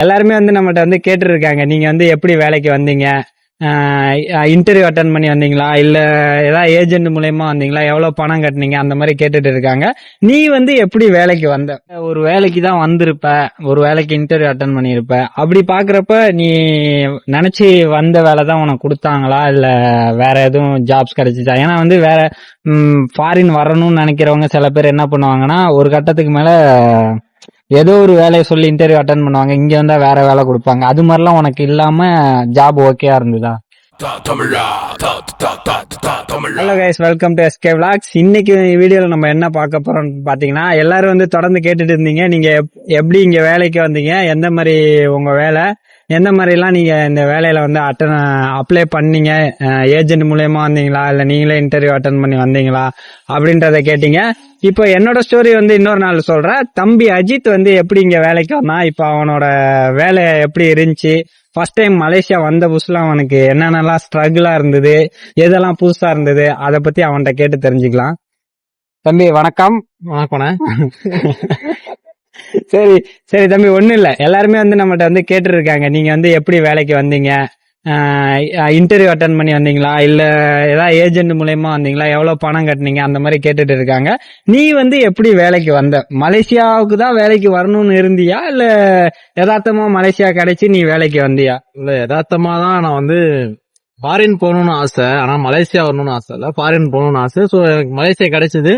எல்லாருமே வந்து நம்மகிட்ட வந்து கேட்டுருக்காங்க. நீங்க வந்து எப்படி வேலைக்கு வந்தீங்க? இன்டர்வியூ அட்டன் பண்ணி வந்தீங்களா? இல்ல ஏதாவது ஏஜென்ட் மூலயமா வந்தீங்களா? எவ்வளவு பணம் கட்டுனீங்க? அந்த மாதிரி கேட்டுட்டு இருக்காங்க. நீ வந்து எப்படி வேலைக்கு வந்த? ஒரு வேலைக்கு தான் வந்திருப்ப. ஒரு வேலைக்கு இன்டர்வியூ அட்டன் பண்ணியிருப்ப அப்படி பாக்குறப்ப நீ நினைச்சு வந்த வேலை தான் உனக்கு கொடுத்தாங்களா? இல்ல வேற எதுவும் ஜாப்ஸ் கிடைச்சிச்சா ஏன்னா வந்து வேற ஃபாரின் வரணும்னு நினைக்கிறவங்க சில பேர் என்ன பண்ணுவாங்கன்னா ஒரு கட்டத்துக்கு மேல ஏதோ ஒரு வேலையை சொல்லி இன்டர்வியூ அட்டன் பண்ணுவாங்க. இங்க வந்தா வேற வேலை கொடுப்பாங்க. அது மாதிரிலாம் உனக்கு இல்லாம ஜாப் ஓகேயா இருந்ததா? Hello guys welcome to SK vlogs இன்னைக்கு வீடியோல நம்ம என்ன பார்க்க போறோம் பாத்தீங்கன்னா எல்லாரும் வந்து தொடர்ந்து கேட்டுட்டு இருந்தீங்க. நீங்க எப்- எப்படி இங்க வேலைக்கு வந்தீங்க? எந்த மாதிரி உங்க வேலை? எந்த மாதிரி எல்லாம் நீங்க இந்த வேலையில வந்து அட்டன் அப்ளை பண்ணீங்க? ஏஜென்ட் மூலியமா வந்தீங்களா? இல்ல நீங்களே இன்டர்வியூ அட்டன் பண்ணி வந்தீங்களா? அப்படின்றத கேட்டீங்க. இப்போ என்னோட ஸ்டோரி வந்து இன்னொரு நாள் சொல்றேன். தம்பி அஜித் வந்து எப்படி இங்க வேலைக்கு வந்தான் இப்போ அவனோட வேலை எப்படி இருந்துச்சு? ஃபர்ஸ்ட் டைம் மலேசியா வந்த புதுசுல அவனுக்கு என்னென்னலாம் ஸ்ட்ரகிளா இருந்தது? எதெல்லாம் புதுசா இருந்தது? அத பத்தி அவன்கிட்ட கேட்டு தெரிஞ்சுக்கலாம். தம்பி வணக்கம். வணக்கண்ணே சரி சரி தம்பி ஒன்றும் இல்லை. எல்லாருமே வந்து நம்மகிட்ட வந்து கேட்டுருக்காங்க. இருக்காங்க வந்து எப்படி வேலைக்கு வந்தீங்க? இன்டர்வியூ அட்டன் பண்ணி வந்தீங்களா? இல்லை ஏதாவது ஏஜென்ட் மூலயமா வந்தீங்களா? எவ்வளோ பணம் கட்டுனீங்க? அந்த மாதிரி கேட்டுட்டு இருக்காங்க. நீ வந்து எப்படி வேலைக்கு வந்த? மலேசியாவுக்கு தான் வேலைக்கு வரணும்னு இருந்தியா? இல்லை யதார்த்தமாக மலேசியா கிடைச்சி நீ வேலைக்கு வந்தியா? இல்லை யதார்த்தமாக தான் நான் வந்து ஃபாரின் போகணும்னு ஆசை. ஆனால் மலேசியா வரணும்னு ஆசை இல்லை. ஃபாரின் போகணும்னு ஆசை. ஸோ எனக்கு மலேசியா கிடைச்சது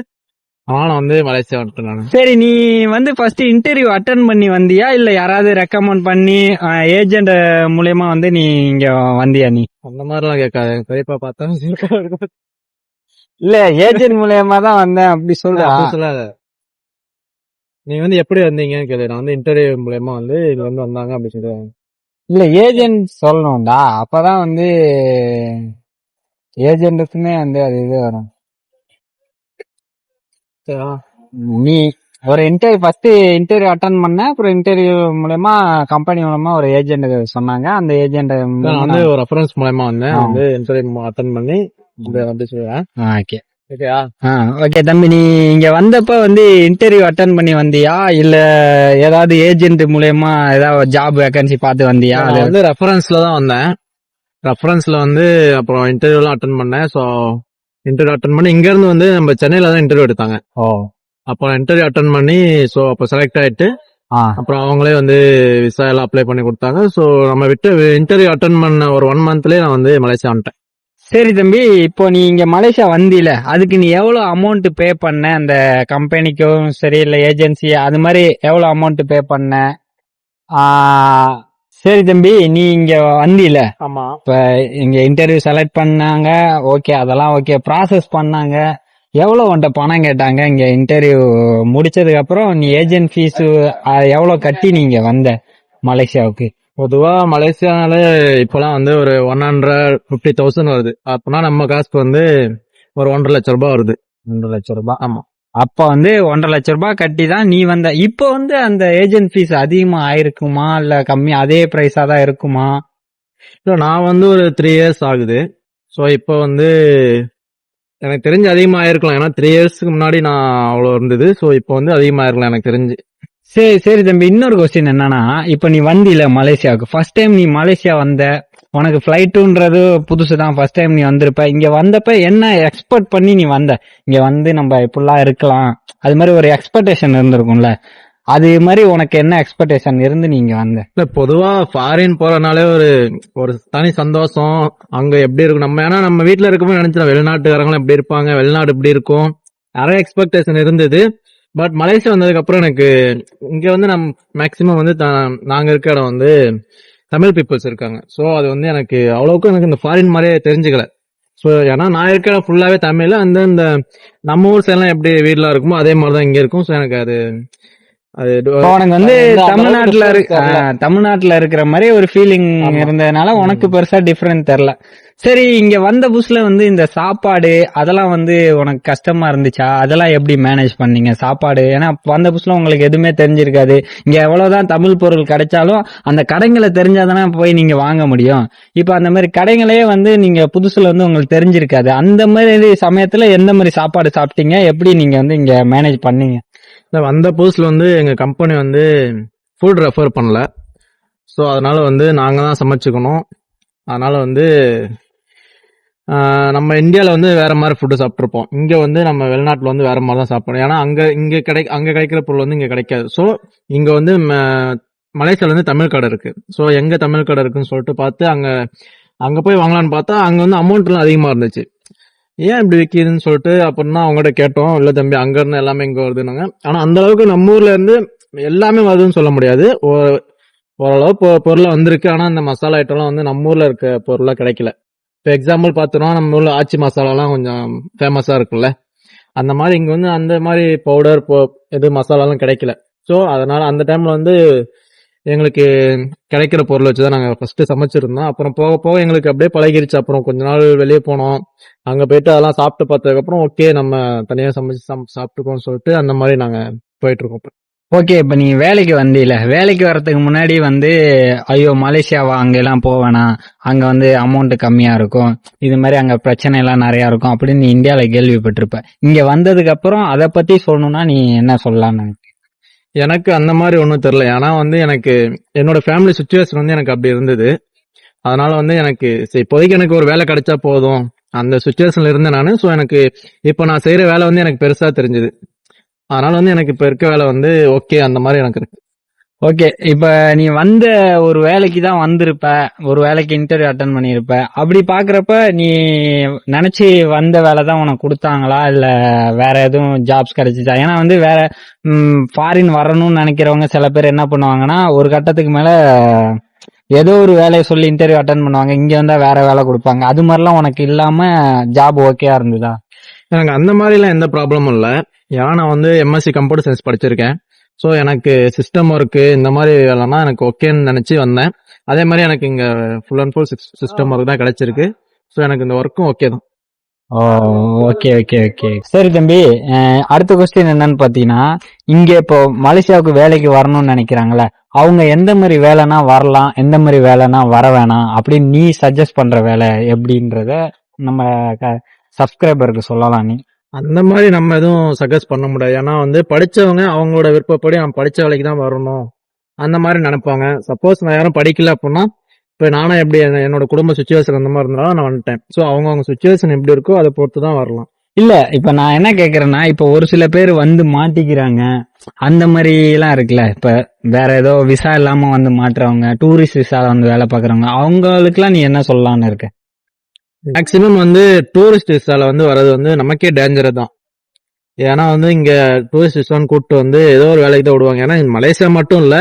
அதனால வந்து மலேசியா வந்துட்டேன் சரி நீ வந்து ஃபர்ஸ்ட் இன்டர்வியூ அட்டன் பண்ணி வந்தியா? இல்ல யாராவது ரெக்கமெண்ட் பண்ணி ஏஜென்ட் மூலியமா வந்து நீ இங்க வந்தியா நீ? அந்த மாதிரிலாம் கேட்காது. பெரியப்பா பார்த்தா இல்ல ஏஜென்ட் மூலியமா தான் வந்தேன். அப்படி சொல்றா. சொல்லாத. நீ வந்து எப்படி வந்தீங்கன்னு கேளு. நான் வந்து இன்டர்வியூ மூலயமா வந்து இது வந்து வந்தாங்க அப்படி சொல்லுவாங்க இல்ல ஏஜென்ட் சொல்லணும்டா. அப்பதான் வந்து ஏஜென்ட்டுக்குமே வந்து அது இது வரும். நீ ஒரு இன்டர்வியூ ஃபர்ஸ்ட் இன்டர்வியூ அட்டன் பண்ண அப்புறம் இன்டர்வியூ மூலயமா கம்பெனி மூலமா ஒரு ஏஜென்ட் சொன்னாங்க. அந்த ஏஜென்ட் வந்து ஒரு ரெஃபரன்ஸ் மூலயமா வந்தேன். வந்து இன்டர்வியூ அட்டன் பண்ணி வந்து சொல்லுவேன் ஓகே ஓகேயா ஓகே தம்பி நீ இங்க வந்தப்ப வந்து இன்டர்வியூ அட்டன் பண்ணி வந்தியா? இல்ல ஏதாவது ஏஜென்ட் மூலயமா ஏதாவது ஜாப் வேகன்சி பார்த்து வந்தியா? அது வந்து ரெஃபரன்ஸ்ல தான் வந்தேன். ரெஃபரன்ஸ்ல வந்து அப்புறம் இன்டர்வியூலாம் அட்டன் பண்ணேன். ஸோ இன்டர்வியூ அட்டன் பண்ணி இங்க இருந்து வந்து நம்ம சென்னையில தான் இன்டர்வியூ எடுத்தாங்க. ஓ. அப்போ இன்டர்வியூ அட்டன் பண்ணி ஸோ அப்போ செலக்ட் ஆயிட்டு அப்புறம் அவங்களே வந்து விசா எல்லாம் அப்ளை பண்ணி கொடுத்தாங்க. ஸோ நம்ம விட்டு இன்டர்வியூ அட்டன் பண்ண ஒரு ஒன் மந்த்லயே நான் வந்து மலேசியா வந்துட்டேன். சரி தம்பி இப்போ நீ இங்க மலேசியா வந்தில அதுக்கு நீ எவ்வளவு அமௌண்ட் பே பண்ண? அந்த கம்பெனிக்கும் சரி இல்ல ஏஜென்சி அது மாதிரி எவ்வளவு அமௌண்ட் பே பண்ண? சரி தம்பி நீ இங்க வந்தில ஆமா. இப்ப இங்க இன்டர்வியூ செலக்ட் பண்ணாங்க ஓகே அதெல்லாம் ஓகே ப்ராசஸ் பண்ணாங்க. எவ்வளவு உன்ட்ட பணம் கேட்டாங்க? இங்க இன்டர்வியூ முடிச்சதுக்கு அப்புறம் நீ ஏஜென்ட் ஃபீஸ் எவ்வளவு கட்டி நீங்க வந்த மலேசியாவுக்கு? பொதுவா மலேசியானால இப்போலாம் வந்து ஒரு ஒன் ஹண்ட்ரட் ஃபிஃப்டி தௌசண்ட் வருது. அப்போனா நம்ம காசுக்கு வந்து ஒரு ஒன்றரை லட்சம் ரூபாய் வருது. ரெண்டு லட்சம் ரூபாய். ஆமா. அப்ப வந்து ஒன்றரை லட்சம் ரூபாய் கட்டி தான் நீ வந்த. இப்போ வந்து அந்த ஏஜென்ட் ஃபீஸ் அதிகமா ஆயிருக்குமா? இல்ல கம்மி அதே பிரைஸா தான் இருக்குமா? இல்ல நான் வந்து ஒரு த்ரீ இயர்ஸ் ஆகுது. ஸோ இப்போ வந்து எனக்கு தெரிஞ்சு அதிகமாயிருக்கலாம் ஏன்னா த்ரீ இயர்ஸ்க்கு முன்னாடி நான் அவ்வளோ இருந்தது. ஸோ இப்போ வந்து அதிகமாயிருக்கலாம் எனக்கு தெரிஞ்சு. சரி சரி தம்பி இன்னொரு கொஸ்டின் என்னன்னா இப்ப நீ வந்தில மலேசியாவுக்கு ஃபர்ஸ்ட் டைம் நீ மலேசியா வந்த உனக்கு ஃப்ளைட்டுன்றது புதுசு தான் ஃபர்ஸ்ட் டைம் நீ வந்திருப்ப. இங்க வந்தப்ப என்ன எக்ஸ்பெக்ட் பண்ணி நீ வந்த? இங்க வந்து நம்ம இப்படிலாம் இருக்கலாம். அது மாதிரி ஒரு எக்ஸ்பெக்டேஷன் இருந்திருக்கும்ல. அது மாதிரி உனக்கு என்ன எக்ஸ்பெக்டேஷன் இருந்து நீங்க வந்த? இல்ல பொதுவா ஃபாரின் போறனாலே ஒரு ஒரு தனி சந்தோஷம். அங்க எப்படி இருக்கும்? நம்ம ஏன்னா நம்ம வீட்டுல இருக்கும்போது நினைச்சோம் வெளிநாட்டுக்காரங்களும் எப்படி இருப்பாங்க? வெளிநாடு எப்படி இருக்கும்? நிறைய எக்ஸ்பெக்டேஷன் இருந்தது. பட் மலேசியா வந்ததுக்கு அப்புறம் எனக்கு இங்க வந்து நம் மேக்சிமம் வந்து நாங்க இருக்க இடம் வந்து தமிழ் பீப்புள்ஸ் இருக்காங்க. ஸோ அது வந்து எனக்கு அவ்வளோக்கும் எனக்கு இந்த ஃபாரின் மாதிரியே தெரிஞ்சுக்கல. ஸோ ஏன்னா நான் இருக்க ஃபுல்லாகவே தமிழ் அந்த இந்த நம்ம ஊர் சைட்லாம் எப்படி வீடெலாம் இருக்குமோ அதே மாதிரி தான் இங்கே இருக்கும். ஸோ எனக்கு அது உனக்கு வந்து தமிழ்நாட்டுல தமிழ்நாட்டுல இருக்கிற மாதிரி ஒரு ஃபீலிங். இருந்ததுனால உனக்கு பெருசா டிஃபரெண்ட் தெரியல. சரி இங்க வந்த புதுசுல வந்து இந்த சாப்பாடு அதெல்லாம் வந்து உனக்கு கஷ்டமா இருந்துச்சா? அதெல்லாம் எப்படி மேனேஜ் பண்ணீங்க? சாப்பாடு ஏன்னா வந்த புதுசுல உங்களுக்கு எதுவுமே தெரிஞ்சிருக்காது. இங்க எவ்வளவுதான் தமிழ் பொருள் கிடைச்சாலும் அந்த கடைங்களை தெரிஞ்சாதானே போய் நீங்க வாங்க முடியும். இப்ப அந்த மாதிரி கடைகளே வந்து நீங்க புதுசுல வந்து உங்களுக்கு தெரிஞ்சிருக்காது. அந்த மாதிரி சமயத்துல எந்த மாதிரி சாப்பாடு சாப்பிட்டீங்க? எப்படி நீங்க வந்து இங்க மேனேஜ் பண்ணீங்க? இல்ல, வந்த புதுசில் வந்து எங்கள் கம்பெனி வந்து ஃபுட் ரெஃபர் பண்ணல. ஸோ அதனால் வந்து நாங்கள் தான் சமைச்சுக்கணும். அதனால் வந்து நம்ம இந்தியாவில் வந்து வேறு மாதிரி ஃபுட்டு சாப்பிட்ருப்போம் இங்கே வந்து நம்ம வெளிநாட்டில் வந்து வேறு மாதிரி தான் சாப்பிடணும். ஏன்னா அங்கே இங்கே கிடை அங்கே கிடைக்கிற பொருள் வந்து இங்கே கிடைக்காது. ஸோ இங்கே வந்து ம- வந்து தமிழ் கடை இருக்குது ஸோ எங்கே தமிழ் கடை இருக்குன்னு சொல்லிட்டு பார்த்து அங்கே அங்கே போய் வாங்கலாம்னு பார்த்தா அங்கே வந்து அமௌண்ட்லாம் அதிகமாக இருந்துச்சு. ஏன் இப்படி விற்கிதுன்னு சொல்லிட்டு அப்புறம் தான் அவங்ககிட்ட கேட்டோம். இல்ல தம்பி அங்க இருந்து எல்லாமே இங்க வருதுன்னாங்க. ஆனா அந்த அளவுக்கு நம்ம ஊர்ல இருந்து எல்லாமே வருதுன்னு சொல்ல முடியாது. ஓ- ஓரளவு பொ- பொருளா வந்திருக்கு. ஆனா அந்த மசாலா ஐட்டம்லாம் வந்து நம்ம ஊர்ல இருக்க பொருளா கிடைக்கல. இப்போ எக்ஸாம்பிள் பார்த்தோம்னா நம்ம ஊர்ல ஆச்சி மசாலாலாம் கொஞ்சம் ஃபேமஸா இருக்குல்ல அந்த மாதிரி இங்க வந்து அந்த மாதிரி பவுடர் எது மசாலாலாம் கிடைக்கல. ஸோ அதனால அந்த டைம்ல வந்து எங்களுக்கு கிடைக்கிற பொருள் வச்சு தான் நாங்கள் ஃபர்ஸ்ட் சமைச்சிருந்தோம். அப்புறம் போக போக எங்களுக்கு அப்படியே பழகிருச்சு. அப்புறம் கொஞ்ச நாள் வெளியே போனோம். அங்க போயிட்டு அதெல்லாம் சாப்பிட்டு பார்த்ததுக்கப்புறம் ஓகே நம்ம தனியா சமைச்சு சம்- சாப்பிட்டுக்கோன்னு சொல்லிட்டு அந்த மாதிரி நாங்க போயிட்டு இருக்கோம் ஓகே இப்ப நீ வேலைக்கு வந்தீல. வேலைக்கு வர்றதுக்கு முன்னாடி வந்து ஐயோ மலேசியாவா? அங்க எல்லாம் போவேனா அங்க வந்து அமௌண்ட் கம்மியா இருக்கும். இது மாதிரி அங்க பிரச்சனை எல்லாம் நிறைய இருக்கும். அப்படின்னு நீ இந்தியால கேள்விப்பட்டிருப்ப. இங்க வந்ததுக்கு அப்புறம் அதை பத்தி சொல்லணும்னா நீ என்ன சொல்லலாம்னு எனக்கு அந்த மாதிரி ஒன்றும் தெரில ஏன்னா வந்து எனக்கு என்னோட ஃபேமிலி சுச்சுவேஷன் வந்து எனக்கு அப்படி இருந்தது. அதனால வந்து எனக்கு சரி இப்போதைக்கு எனக்கு ஒரு வேலை கிடைச்சா போதும். அந்த சுச்சுவேஷன்ல இருந்தேன் நான். ஸோ எனக்கு இப்போ நான் செய்யற வேலை வந்து எனக்கு பெருசா தெரிஞ்சுது. அதனால வந்து எனக்கு இப்போ இருக்க வேலை வந்து ஓகே அந்த மாதிரி எனக்கு இருக்கு. ஓகே இப்ப நீ வந்த ஒரு வேலைக்கு தான் வந்திருப்ப. ஒரு வேலைக்கு இன்டர்வியூ அட்டன் பண்ணியிருப்ப. அப்படி பாக்குறப்ப நீ நினைச்சு வந்த வேலை தான் உனக்கு கொடுத்தாங்களா? இல்ல வேற எதுவும் ஜாப்ஸ் கிடைச்சிச்சா ஏன்னா வந்து வேற ஃபாரின் வரணும்னு நினைக்கிறவங்க சில பேர் என்ன பண்ணுவாங்கன்னா ஒரு கட்டத்துக்கு மேல ஏதோ ஒரு வேலையை சொல்லி இன்டர்வியூ அட்டன் பண்ணுவாங்க. இங்க வந்தா வேற வேலை கொடுப்பாங்க. அது மாதிரிலாம் உனக்கு இல்லாம ஜாப் ஓகேயா இருந்ததா? எனக்கு அந்த மாதிரிலாம் எந்த ப்ராப்ளமும் இல்லை. ஏன்னா நான் வந்து எம்எஸ்சி கம்ப்யூட்டர் சயின்ஸ் படிச்சிருக்கேன். ஸோ எனக்கு சிஸ்டம் ஒர்க்கு இந்த மாதிரி வேலைன்னா எனக்கு ஓகேன்னு நினச்சி வந்தேன். அதே மாதிரி எனக்கு இங்கே full and full system work தான் கிடைச்சிருக்கு. ஸோ எனக்கு இந்த ஒர்க்கும் ஓகே தான். ஓ ஓகே ஓகே ஓகே சரி தம்பி அடுத்த கொஸ்டின் என்னன்னு பாத்தீங்கன்னா இங்க இப்போ மலேசியாவுக்கு வேலைக்கு வரணும்னு நினைக்கிறாங்களே அவங்க எந்த மாதிரி வேலைனா வரலாம் எந்த மாதிரி வேலைனா வர வேணாம் அப்படின்னு நீ சஜஸ்ட் பண்ற வேலை எப்படின்றத நம்ம சப்ஸ்கிரைபருக்கு சொல்லலாம் நீ. அந்த மாதிரி நம்ம எதுவும் சஜஸ்ட் பண்ண முடியாது. ஏன்னா வந்து படித்தவங்க அவங்களோட விருப்பப்படி அவன் படித்த வேலைக்கு தான் வரணும். அந்த மாதிரி நினைப்பாங்க. சப்போஸ் நான் யாரும் படிக்கல அப்படின்னா இப்போ நானும் எப்படி என்னோட குடும்ப சுச்சுவேஷன் அந்த மாதிரி இருந்தாலும் நான் வந்துட்டேன். ஸோ அவங்கவுங்க சுச்சுவேஷன் எப்படி இருக்கோ அதை பொறுத்து தான் வரலாம். இல்ல இப்ப நான் என்ன கேக்குறேன்னா இப்ப ஒரு சில பேர் வந்து மாட்டிக்கிறாங்க. அந்த மாதிரி எல்லாம் இருக்குல்ல இப்ப வேற ஏதோ விசா இல்லாம வந்து மாட்டுறவங்க டூரிஸ்ட் விசாவில் வந்து வேலை பாக்குறவங்க அவங்களுக்குலாம் நீ என்ன சொல்லலாம்னு இருக்க? மேக்சிமம் வந்து டூரிஸ்ட் விசால வந்து வர்றது வந்து நமக்கே டேஞ்சர் தான். ஏன்னா வந்து இங்க டூரிஸ்ட் விசான்னு கூப்பிட்டு வந்து ஏதோ ஒரு வேலைக்கு தான் விடுவாங்க. ஏன்னா மலேசியா மட்டும் இல்ல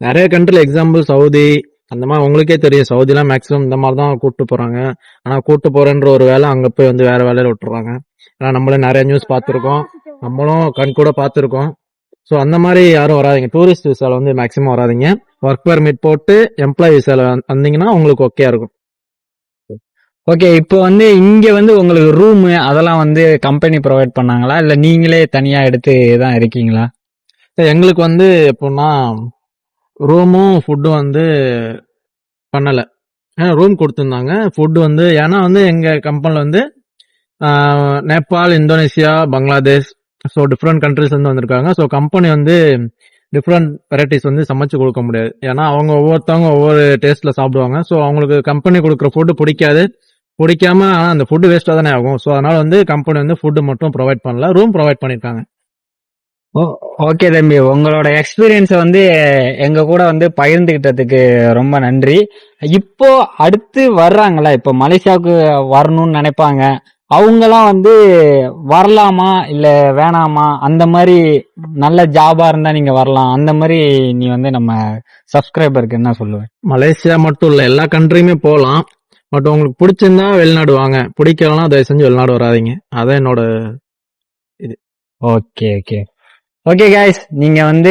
நிறைய கண்ட்ரில எக்ஸாம்பிள் சவுதி அந்த மாதிரி உங்களுக்கே தெரியும். சவுதிலாம் மேக்ஸிமம் இந்த மாதிரி தான் கூப்பிட்டு போறாங்க. ஆனா கூப்பிட்டு போறேன்ற ஒரு வேலை அங்க போய் வந்து வேற வேலையில விட்டுறாங்க. ஏன்னா நம்மளே நிறைய நியூஸ் பார்த்துருக்கோம். நம்மளும் கண் கூட பார்த்துருக்கோம். ஸோ அந்த மாதிரி யாரும் வராதிங்க. டூரிஸ்ட் விசால வந்து மேக்ஸிமம் வராதீங்க. ஒர்க் பர்மிட் போட்டு எம்ப்ளாயி விசால வந்தீங்கன்னா உங்களுக்கு ஓகே இருக்கும். ஓகே இப்போ வந்து இங்கே வந்து உங்களுக்கு ரூமு அதெல்லாம் வந்து கம்பெனி ப்ரொவைட் பண்ணாங்களா? இல்லை நீங்களே தனியாக எடுத்து தான் இருக்கீங்களா? எங்களுக்கு வந்து எப்படின்னா ரூமும் ஃபுட்டும் வந்து பண்ணல. ரூம் கொடுத்துருந்தாங்க. ஃபுட்டு வந்து ஏன்னா வந்து எங்கள் கம்பெனியில் வந்து Nepal Indonesia Bangladesh so different countries வந்து வந்திருக்காங்க. ஸோ கம்பெனி வந்து டிஃப்ரெண்ட் வெரைட்டிஸ் வந்து சமைச்சு கொடுக்க முடியாது. ஏன்னா அவங்க ஒவ்வொருத்தவங்க ஒவ்வொரு டேஸ்ட்ல சாப்பிடுவாங்க. ஸோ அவங்களுக்கு கம்பெனி கொடுக்குற ஃபுட்டு பிடிக்காது. பிடிக்காம ஆனால் அந்த ஃபுட்டு வேஸ்ட்டாக தானே ஆகும். ஸோ அதனால வந்து கம்பெனி வந்து ஃபுட்டு மட்டும் ப்ரொவைட் பண்ணல. ரூம் ப்ரொவைட் பண்ணியிருக்காங்க ஓகே தம்பி. உங்களோட எக்ஸ்பீரியன்ஸை வந்து எங்க கூட வந்து பகிர்ந்துகிட்டதுக்கு ரொம்ப நன்றி. இப்போ அடுத்து வர்றாங்களா இப்போ மலேசியாவுக்கு வரணும்னு நினைப்பாங்க. அவங்கலாம் வந்து வரலாமா? இல்ல வேணாமா? அந்த மாதிரி நல்ல ஜாபா இருந்தா நீங்க வரலாம். அந்த மாதிரி நீ வந்து நம்ம சப்ஸ்கிரைபருக்கு என்ன சொல்லுவேன் மலேசியா மட்டும் இல்ல எல்லா கண்ட்ரியுமே போகலாம் பட் உங்களுக்கு பிடிச்சிருந்தா வெளிநாடு வாங்க. பிடிக்கலனா தயவு செஞ்சு வெளிநாடு வராதீங்க. அதான் என்னோட இது. ஓகே ஓகே ஓகே கைஸ் நீங்க வந்து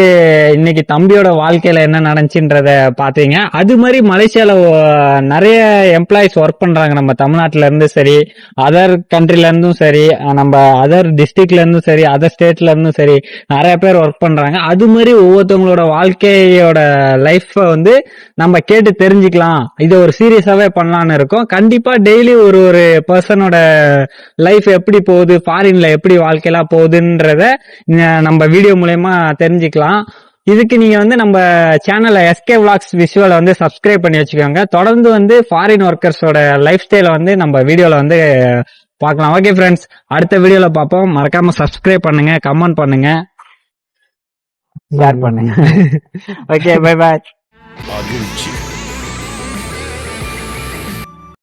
இன்னைக்கு தம்பியோட வாழ்க்கையில என்ன நடந்துச்சுன்றத பாத்தீங்க. அது மாதிரி மலேசியால நிறைய எம்ப்ளாயிஸ் ஒர்க் பண்றாங்க. நம்ம தமிழ்நாட்டுல இருந்து சரி அதர் கண்ட்ரில இருந்தும் சரி நம்ம அதர் டிஸ்ட்ரிக்ட்ல இருந்தும் சரி அதர் ஸ்டேட்ல இருந்தும் சரி நிறைய பேர் ஒர்க் பண்றாங்க. அது மாதிரி ஒவ்வொருத்தவங்களோட வாழ்க்கையோட லைஃப்ப வந்து நம்ம கேட்டு தெரிஞ்சுக்கலாம். இதை ஒரு சீரியஸாவே பண்ணலாம்னு இருக்கோம். கண்டிப்பா டெய்லி ஒரு ஒரு பர்சனோட லைஃப் எப்படி போகுது ஃபாரின்ல எப்படி வாழ்க்கையெல்லாம் போகுதுன்றத நம்ம வீடியோ மூலயமா தெரிஞ்சுக்கலாம். இதுக்கு நீங்க வந்து நம்ம சேனல்ல எஸ்கே விளாக்ஸ் விஷுவலை வந்து சப்ஸ்கிரைப் பண்ணி வச்சுக்கோங்க. தொடர்ந்து வந்து ஃபாரின் ஒர்க்கர்ஸோட லைஃப் ஸ்டைலை வந்து நம்ம வீடியோல வந்து பார்க்கலாம். ஓகே ஃப்ரெண்ட்ஸ் அடுத்த வீடியோல பார்ப்போம். மறக்காம சப்ஸ்கிரைப் பண்ணுங்க கமெண்ட் பண்ணுங்க. ஷேர் பண்ணுங்க. ஓகே பை பாய் மகிழ்ச்சி.